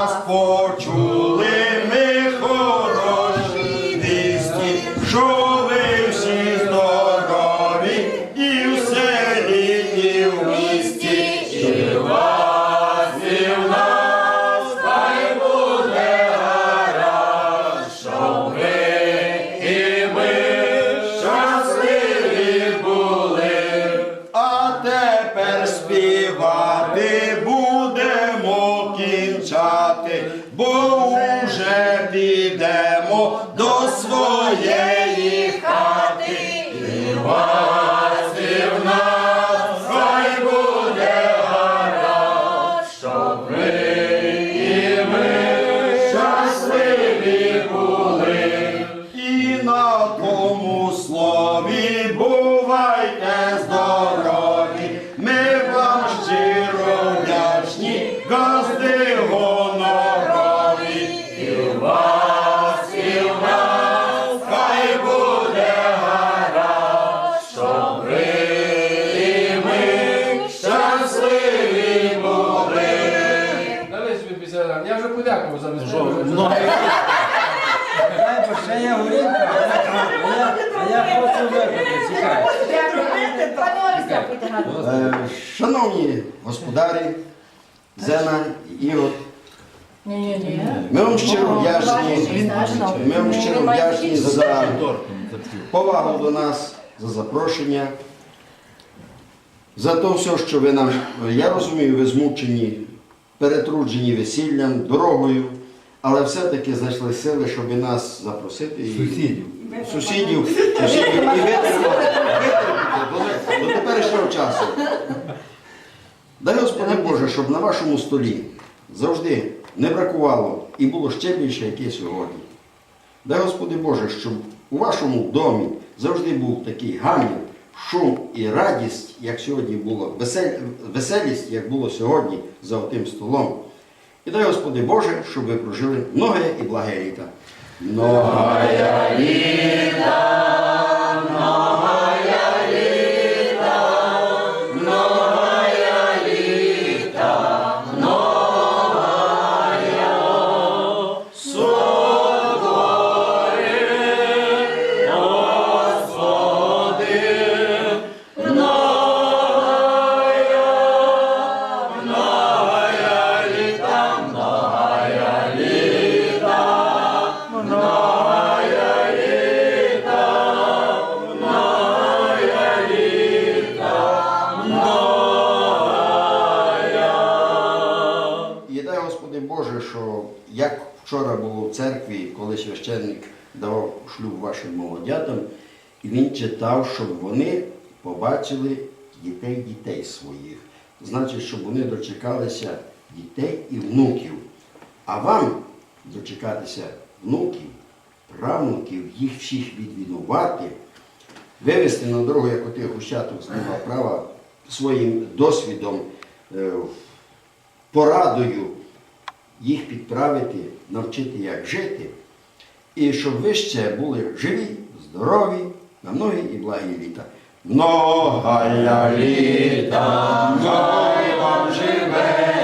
Нас почули вже подякував за безпеку. Дай, бо ще є горілка, а я, а я хочу випити, чекай. Е, Шановні господарі, Зена, Ігор, ми вам щиро вдячні. Ми вам щиро вдячні за повагу до нас, за запрошення, за те все, що ви нам, я розумію, ви змучені, перетруджені весіллям, дорогою, але все-таки знайшли сили, щоб і нас запросити. І... Сусідів. Сусідів, сусідів і витримати, до теперішнього часу. Дай Господи Боже, щоб на вашому столі завжди не бракувало і було ще більше, як є сьогодні. Дай Господи Боже, щоб у вашому домі завжди був такий гамір, шум і радість, як сьогодні було, веселість, як було сьогодні за отим столом. І дай Господи Боже, щоб ви прожили многое і благе літа. Многая літа, священник давав шлюб вашим молодятам, і він читав, щоб вони побачили дітей дітей своїх. Значить, щоб вони дочекалися дітей і внуків. А вам дочекатися внуків, правнуків, їх всіх відвінувати, вивести на дорогу, як отих гущаток зліва права, своїм досвідом, е, порадою їх підправити, навчити, як жити, і щоб ви ще були живі, здорові, на ноги і благі літа. Многая літа, хай вам живеться,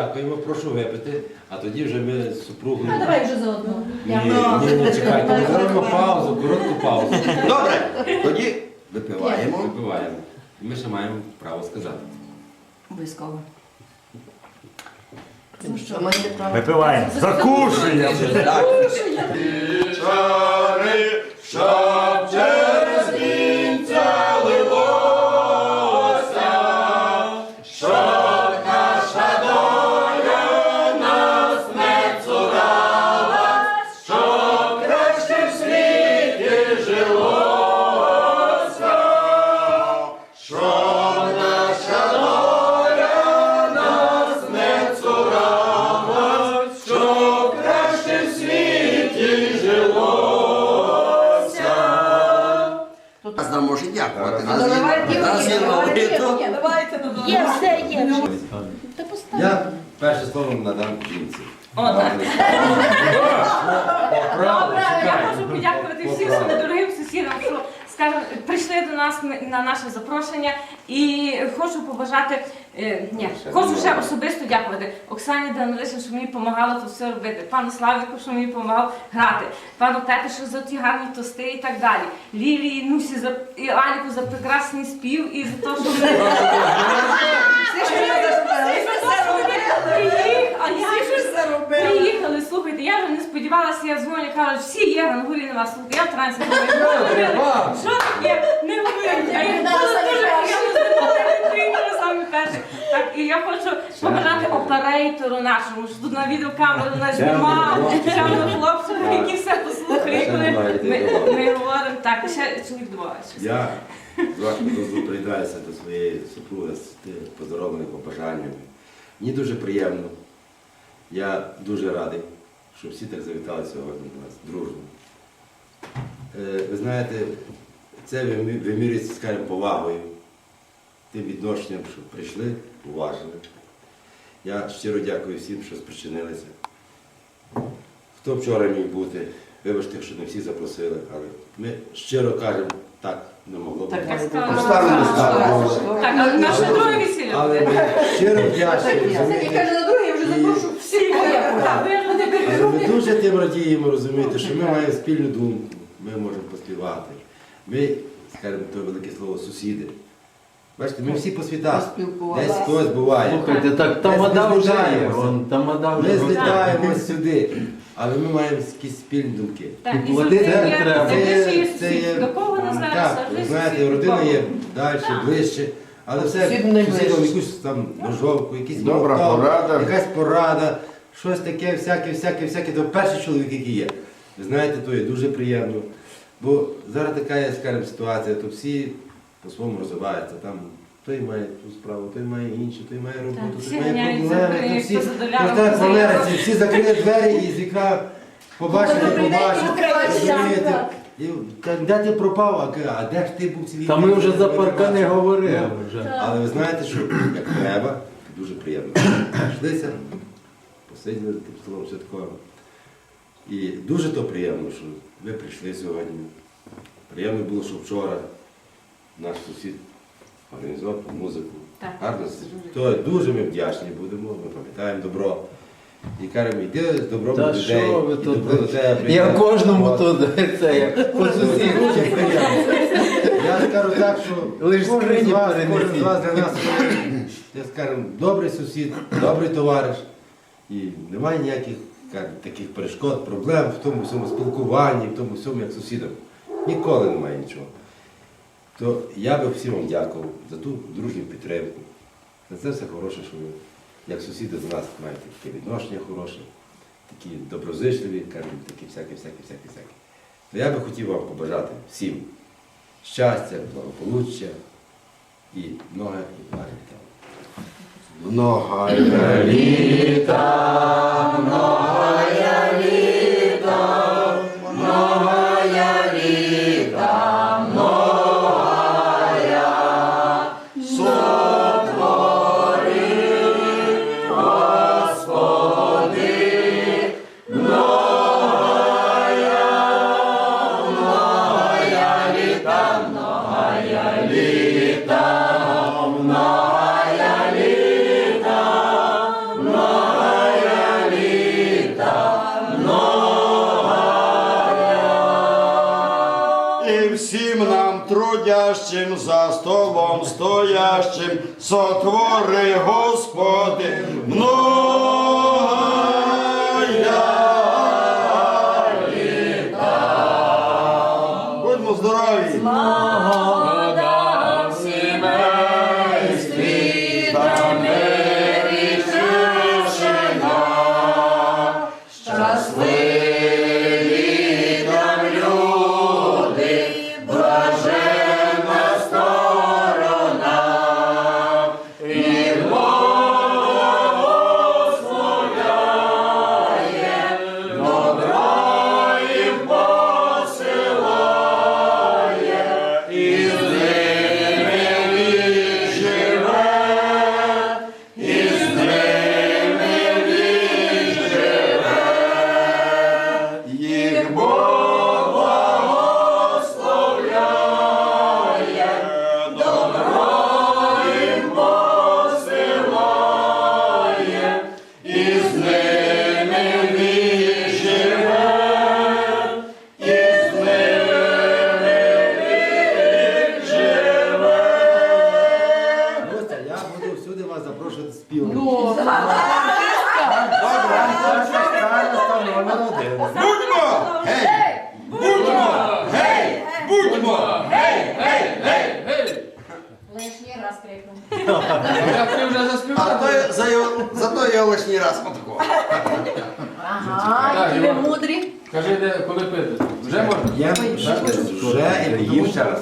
Ми дякуємо, прошу випити, а тоді вже ми з супругою. Ну, давай вже заодно. Ні, ні, ні, чекайте, ми зробимо паузу, коротку паузу. Добре, тоді випиваємо. Випиваємо. І ми ще маємо право сказати. Обов'язково. Ну що, маєте право? Випиваємо. Закушуємо. Чари, давайте Раз є новий, то- Є, все є. Та постав. Я перше слово надам жінці. Правда, Я можу хочу подякувати всім що скажімо, прийшли до нас на наше запрошення. І хочу побажати. е, Ні, хочу ще особисто дякувати Оксані Данилишин, що мені допомагала тут все робити, пану Славіку, що мені допомагав грати, пану Петришу за ті гарні тости і так далі. Лілії, Нусі за і Аліку за прекрасний спів і за те, що ми слухайте, я вже не сподівалася, я дзвоню, кажуть, всі є, на горі нема, слухайте, я в трансі. Що таке? Не говорю. Я дуже дуже приємно приїхали самі перші. Так, і я хочу побажати оперейтору нашому, що тут на відеокамеру нас знімав, ще на хлопцю, які все послухали, коли ми, ми говоримо. Так, ще чоловік щось. Я з приєднаюся до своєї супруги з тим поздоровленням, побажаннями. Мені дуже приємно. Я дуже радий, що всі так завітали сьогодні до нас дружно. Е, Ви знаєте, це вимірюється, скажімо, повагою, тим відношенням, що прийшли, уважили. Я щиро дякую всім, що спричинилися. Хто вчора міг бути, вибачте, що не всі запросили, але ми щиро кажемо, так не могло бути. Поставимо ставку. Так, але наше друге весілля Але ми щиро вдячні. Я розумієте? каже, на друге я вже запрошу всіх. Так, ви ж не Але ми дуже тим радіємо, розумієте, що ми маємо спільну думку, ми можемо поспівати. Ми, скажімо, то велике слово сусіди. Бачите, ми всі по світах. Десь хтось буває. Слухайте, так тамада ми вже є. злітаємося. Вон, тамада Ми злітаємо сюди, але ми маємо якісь спільні думки. Так, і завжди є, треба. завжди є сусід. До кого не знаєш, Так, завжди ви знаєте, сусід. родина є далі, ближче, але все Сусід сусідом якусь там ножовку, якийсь Добра молоток, порада. якась порада, щось таке, всяке, всяке, всяке. То перший чоловік, який є. Ви знаєте, то є дуже приємно. Бо зараз така є, скажімо, ситуація, то всі по-своєму розвиваються. Там той має ту справу, той має іншу, той має роботу, той має проблеми, то всі хто задоволяє, то так хто в Америці, всі закрили двері і з вікна побачили, Добрий день, побачили. Україна. розумієте? І, та Де ти пропав? А де ж ти був цілий Та ми день? вже за Ми паркани бачили. говорили Ну, вже. Але ви знаєте, що як треба, дуже приємно. Пішлися, посиділи тим словом святковим. І дуже то приємно, що ви прийшли сьогодні. Приємно було, що вчора наш сусід організував музику. Так. Гарно. То дуже ми вдячні будемо, ми пам'ятаємо добро. І кажемо, йди з добром до людей. що ви і тут? добро до тебе Я прийде. кожному От. тут це як по Дуже приємно. Я скажу так, що Лиш кожен з скрині вас, кожен з вас для нас, я скажу, добрий сусід, добрий товариш. І немає ніяких скажімо, таких перешкод, проблем в тому всьому спілкуванні, в тому всьому, як сусідам. Ніколи немає нічого. То я би всім вам дякував за ту дружню підтримку, за це все хороше, що ви, як сусіди з нас маєте таке відношення хороше, такі доброзичливі, кажуть, такі всякі, всякі, всякі, всякі. То я би хотів вам побажати всім щастя, благополуччя і много і благо літа. Много нам за столом стоящим, сотвори, Господи, літа. Будьмо здорові! Як ти вже А заспівав? то я зато я лишній раз отако. Ага, які мудрі. Кажи, де коли пити. Вже можна? Я вже і їм ще раз.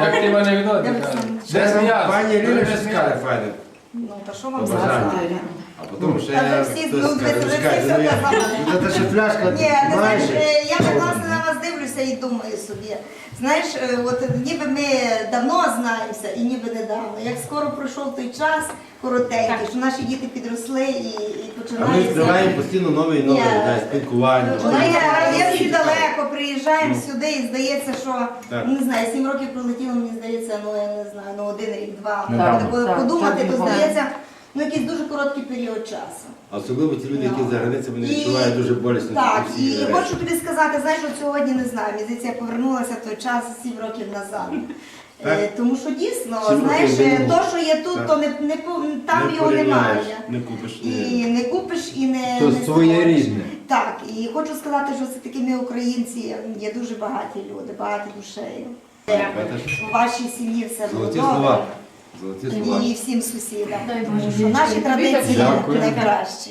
Як ти- мене відносиш? Де Це м'ясо? пані Ліля, Коли що файне. Ну, та що вам зараз? А потім ще Та всі, хтось ну, скаже, ви всі «Чекайте, все ну, я- казали. Ну, Та ще пляшка Ні, ти знаєш, майже. е, я так власне на вас дивлюся і думаю собі. Знаєш, е, от ніби ми давно знаємося і ніби недавно. Як скоро пройшов той час коротенький, що наші діти підросли і, і А ми починається. відкриваємо постійно нові і нові Ні. да, спілкування. Ми є всі далеко, приїжджаємо сюди і здається, що Так. не знаю, сім років пролетіло, мені здається, ну я не знаю, ну один рік, два. Недавно. Коли Так, подумати, так, то так. здається, ну якийсь дуже короткий період часу. Особливо ті люди, які за границями не І- відчувають дуже болісно. Так, ці всі і речі. хочу тобі сказати, знаєш, от сьогодні не знаю, мені здається, я повернулася в той час сім років назад. Так. Е, Тому що дійсно, Сім знаєш, років то, що є тут, Так. то не, не по- там Не його порівняєш, немає. Не купиш. І не купиш, і не, То не своє рідне. Так, і хочу сказати, що все таки ми українці є дуже багаті люди, багаті душею. Бачиш? У вашій сім'ї все було Золоті добре. слова. Золоті слова. І всім сусідам. Дай Боже, Що наші традиції Дякую. найкращі.